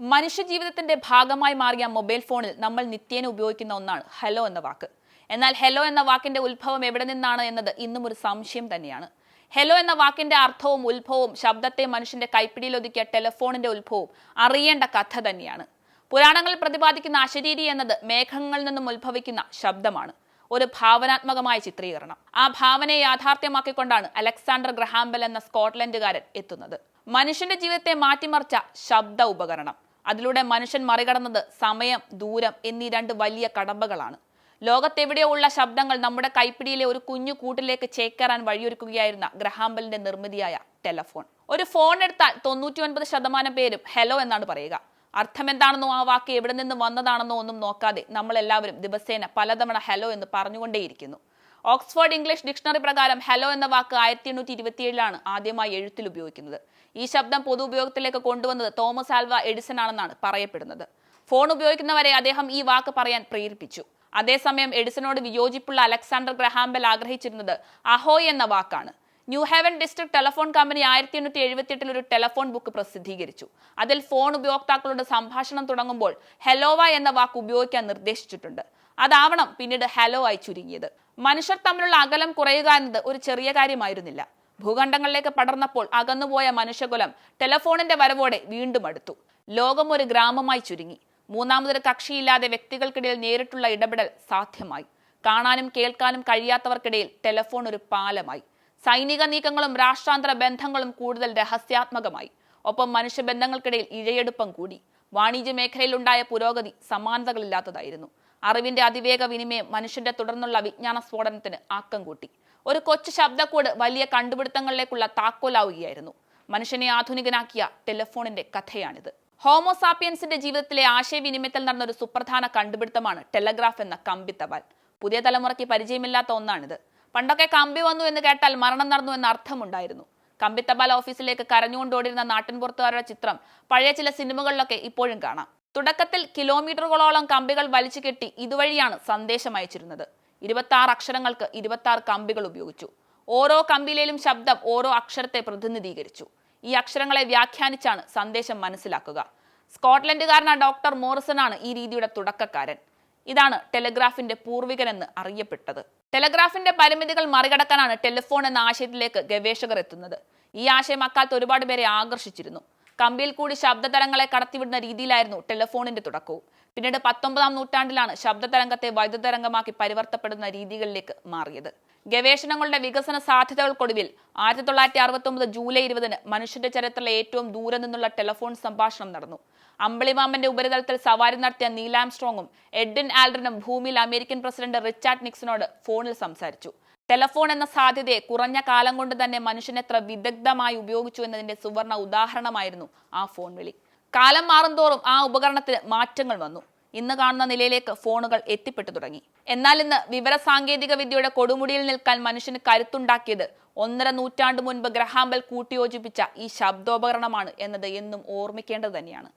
മനുഷ്യജീവിതത്തിന്റെ ഭാഗമായി മാറിയ മൊബൈൽ ഫോണിൽ നമ്മൾ നിത്യേന ഉപയോഗിക്കുന്ന ഒന്നാണ് ഹലോ എന്ന വാക്ക്. എന്നാൽ ഹലോ എന്ന വാക്കിന്റെ ഉത്ഭവം എവിടെ നിന്നാണ് എന്നത് ഇന്നും ഒരു സംശയം തന്നെയാണ്. ഹലോ എന്ന വാക്കിന്റെ അർത്ഥവും ഉത്ഭവവും ശബ്ദത്തെ മനുഷ്യന്റെ കൈപ്പിടിയിലൊതുക്കിയ ടെലിഫോണിന്റെ ഉത്ഭവവും അറിയേണ്ട കഥ തന്നെയാണ്. പുരാണങ്ങളിൽ പ്രതിപാദിക്കുന്ന അശരീരി എന്നത് മേഘങ്ങളിൽ നിന്നും ഉത്ഭവിക്കുന്ന ശബ്ദമാണ്. ഒരു ഭാവനാത്മകമായ ചിത്രീകരണം. ആ ഭാവനയെ യാഥാർത്ഥ്യമാക്കിക്കൊണ്ടാണ് അലക്സാണ്ടർ ഗ്രഹാംബൽ എന്ന സ്കോട്ട്ലൻഡുകാരൻ എത്തുന്നത്. മനുഷ്യന്റെ ജീവിതത്തെ മാറ്റിമറിച്ച ശബ്ദ ഉപകരണം. അതിലൂടെ മനുഷ്യൻ മറികടന്നത് സമയം ദൂരം എന്നീ രണ്ട് വലിയ കടമ്പകളാണ്. ലോകത്തെവിടെയോ ഉള്ള ശബ്ദങ്ങൾ നമ്മുടെ കൈപ്പിടിയിലെ ഒരു കുഞ്ഞു കൂട്ടിലേക്ക് ചേക്കേറാൻ വഴിയൊരുക്കുകയായിരുന്ന ഗ്രഹാംബലിന്റെ നിർമ്മിതിയായ ടെലഫോൺ. ഒരു ഫോൺ എടുത്താൽ തൊണ്ണൂറ്റി ഒൻപത് ശതമാനം പേരും ഹലോ എന്നാണ് പറയുക. അർത്ഥം എന്താണെന്നോ ആ വാക്ക് എവിടെ നിന്ന് വന്നതാണെന്നോ ഒന്നും നോക്കാതെ നമ്മളെല്ലാവരും ദിവസേന പലതവണ ഹലോ എന്ന് പറഞ്ഞുകൊണ്ടേയിരിക്കുന്നു. ഓക്സ്ഫോർഡ് ഇംഗ്ലീഷ് ഡിക്ഷണറി പ്രകാരം ഹലോ എന്ന വാക്ക് ആയിരത്തി എണ്ണൂറ്റി ഇരുപത്തിയേഴിലാണ് ആദ്യമായി എഴുത്തിൽ ഉപയോഗിക്കുന്നത്. ഈ ശബ്ദം പൊതു ഉപയോഗത്തിലേക്ക് കൊണ്ടുവന്നത് തോമസ് ആൽവ എഡിസൺ ആണെന്നാണ് പറയപ്പെടുന്നത്. ഫോൺ ഉപയോഗിക്കുന്നവരെ അദ്ദേഹം ഈ വാക്ക് പറയാൻ പ്രേരിപ്പിച്ചു. അതേസമയം എഡിസനോട് വിയോജിപ്പുള്ള അലക്സാണ്ടർ ഗ്രഹാംബൽ ആഗ്രഹിച്ചിരുന്നത് അഹോയ് എന്ന വാക്കാണ്. New Haven district telephone company ആയിരത്തി എണ്ണൂറ്റി എഴുപത്തിയെട്ടിൽ ഒരു ടെലഫോൺ ബുക്ക് പ്രസിദ്ധീകരിച്ചു. അതിൽ ഫോൺ ഉപയോക്താക്കളുടെ സംഭാഷണം തുടങ്ങുമ്പോൾ ഹെലോവ എന്ന വാക്ക് ഉപയോഗിക്കാൻ നിർദ്ദേശിച്ചിട്ടുണ്ട്. അതാവണം പിന്നീട് ഹലോ ആയി ചുരുങ്ങിയത്. മനുഷ്യർ തമ്മിലുള്ള അകലം കുറയുക എന്നത് ഒരു ചെറിയ കാര്യമായിരുന്നില്ല. ഭൂഖണ്ഡങ്ങളിലേക്ക് പടർന്നപ്പോൾ അകന്നുപോയ മനുഷ്യകുലം ടെലഫോണിന്റെ വരവോടെ വീണ്ടും അടുത്തു. ലോകം ഒരു ഗ്രാമമായി ചുരുങ്ങി. മൂന്നാമതൊരു കക്ഷിയില്ലാതെ വ്യക്തികൾക്കിടയിൽ നേരിട്ടുള്ള ഇടപെടൽ സാധ്യമായി. കാണാനും കേൾക്കാനും കഴിയാത്തവർക്കിടയിൽ ടെലഫോൺ ഒരു പാലമായി. സൈനിക നീക്കങ്ങളും രാഷ്ട്രാന്തര ബന്ധങ്ങളും കൂടുതൽ രഹസ്യാത്മകമായി. ഒപ്പം മനുഷ്യബന്ധങ്ങൾക്കിടയിൽ ഇഴയെടുപ്പം കൂടി. വാണിജ്യ മേഖലയിലുണ്ടായ പുരോഗതി സമാനതകളില്ലാത്തതായിരുന്നു. അറിവിന്റെ അതിവേഗ വിനിമയം മനുഷ്യന്റെ തുടർന്നുള്ള വിജ്ഞാന സ്ഫോടനത്തിന് ആക്കം കൂട്ടി. ഒരു കൊച്ചു ശബ്ദക്കൂട് വലിയ കണ്ടുപിടുത്തങ്ങളിലേക്കുള്ള താക്കോലാവുകയായിരുന്നു. മനുഷ്യനെ ആധുനികനാക്കിയ ടെലിഫോണിന്റെ കഥയാണിത്. ഹോമോസാപ്പിയൻസിന്റെ ജീവിതത്തിലെ ആശയവിനിമയത്തിൽ നടന്ന ഒരു സുപ്രധാന കണ്ടുപിടുത്തമാണ് ടെലഗ്രാഫ് എന്ന കമ്പിത്തപാൽ. പുതിയ തലമുറയ്ക്ക് പരിചയമില്ലാത്ത ഒന്നാണിത്. പണ്ടൊക്കെ കമ്പി വന്നു എന്ന് കേട്ടാൽ മരണം നടന്നു എന്ന അർത്ഥമുണ്ടായിരുന്നു. കമ്പിത്തപാൽ ഓഫീസിലേക്ക് കരഞ്ഞുകൊണ്ടോടിരുന്ന നാട്ടിൻപുറത്തുകാരുടെ ചിത്രം പഴയ ചില സിനിമകളിലൊക്കെ ഇപ്പോഴും കാണാം. തുടക്കത്തിൽ കിലോമീറ്ററുകളോളം കമ്പികൾ വലിച്ചു കെട്ടി ഇതുവഴിയാണ് സന്ദേശം അയച്ചിരുന്നത്. ഇരുപത്തി ആറ് അക്ഷരങ്ങൾക്ക് ഇരുപത്തി ആറ് കമ്പികൾ ഉപയോഗിച്ചു. ഓരോ കമ്പിയിലും ശബ്ദം ഓരോ അക്ഷരത്തെ പ്രതിനിധീകരിച്ചു. ഈ അക്ഷരങ്ങളെ വ്യാഖ്യാനിച്ചാണ് സന്ദേശം മനസ്സിലാക്കുക. സ്കോട്ട്ലൻഡുകാരനായ ഡോക്ടർ മോറിസൺ ആണ് ഈ രീതിയുടെ തുടക്കക്കാരൻ. ഇതാണ് ടെലിഗ്രാഫിന്റെ പൂർവികനെന്ന് അറിയപ്പെട്ടത്. ടെലിഗ്രാഫിന്റെ പരിമിതികൾ മറികടക്കാനാണ് ടെലിഫോൺ എന്ന ആശയത്തിലേക്ക് ഗവേഷകർ എത്തുന്നത്. ഈ ആശയം അക്കാലത്ത് ഒരുപാട് പേരെ ആകർഷിച്ചിരുന്നു. കമ്പിയിൽ കൂടി ശബ്ദതരംഗങ്ങളെ കടത്തിവിടുന്ന രീതിയിലായിരുന്നു ടെലിഫോണിന്റെ തുടക്കവും. പിന്നീട് പത്തൊമ്പതാം നൂറ്റാണ്ടിലാണ് ശബ്ദതരംഗത്തെ വൈദ്യുതരംഗമാക്കി പരിവർത്തപ്പെടുന്ന രീതികളിലേക്ക് മാറിയത്. ഗവേഷണങ്ങളുടെ വികസന സാധ്യതകൾക്കൊടുവിൽ ആയിരത്തി തൊള്ളായിരത്തി അറുപത്തി ഒമ്പത് ജൂലൈ ഇരുപതിന് മനുഷ്യന്റെ ചരിത്രത്തിലെ ഏറ്റവും ദൂരെ നിന്നുള്ള ടെലിഫോൺ സംഭാഷണം നടന്നു. അമ്പിളിമാമന്റെ ഉപരിതലത്തിൽ സവാരി നടത്തിയ നീലാംസ്ട്രോങ്ങും എഡ്വിൻ ആൽഡ്രനും ഭൂമിയിൽ അമേരിക്കൻ പ്രസിഡന്റ് റിച്ചാർഡ് നിക്സനോട് ഫോണിൽ സംസാരിച്ചു. ടെലഫോൺ എന്ന സാധ്യതയെ കുറഞ്ഞ കാലം കൊണ്ട് തന്നെ മനുഷ്യനെത്ര വിദഗ്ധമായി ഉപയോഗിച്ചു എന്നതിന്റെ സുവർണ ഉദാഹരണമായിരുന്നു ആ ഫോൺ വിളി. കാലം മാറുന്തോറും ആ ഉപകരണത്തിന് മാറ്റങ്ങൾ വന്നു. ഇന്ന് കാണുന്ന നിലയിലേക്ക് ഫോണുകൾ എത്തിപ്പെട്ടു തുടങ്ങി. എന്നാൽ ഇന്ന് വിവര സാങ്കേതിക വിദ്യയുടെ കൊടുമുടിയിൽ നിൽക്കാൻ മനുഷ്യന് കരുത്തുണ്ടാക്കിയത് ഒന്നര നൂറ്റാണ്ട് മുൻപ് ഗ്രഹാമ്പൽ കൂട്ടിയോജിപ്പിച്ച ഈ ശബ്ദോപകരണമാണ് എന്നത് എന്നും ഓർമ്മിക്കേണ്ടത് തന്നെയാണ്.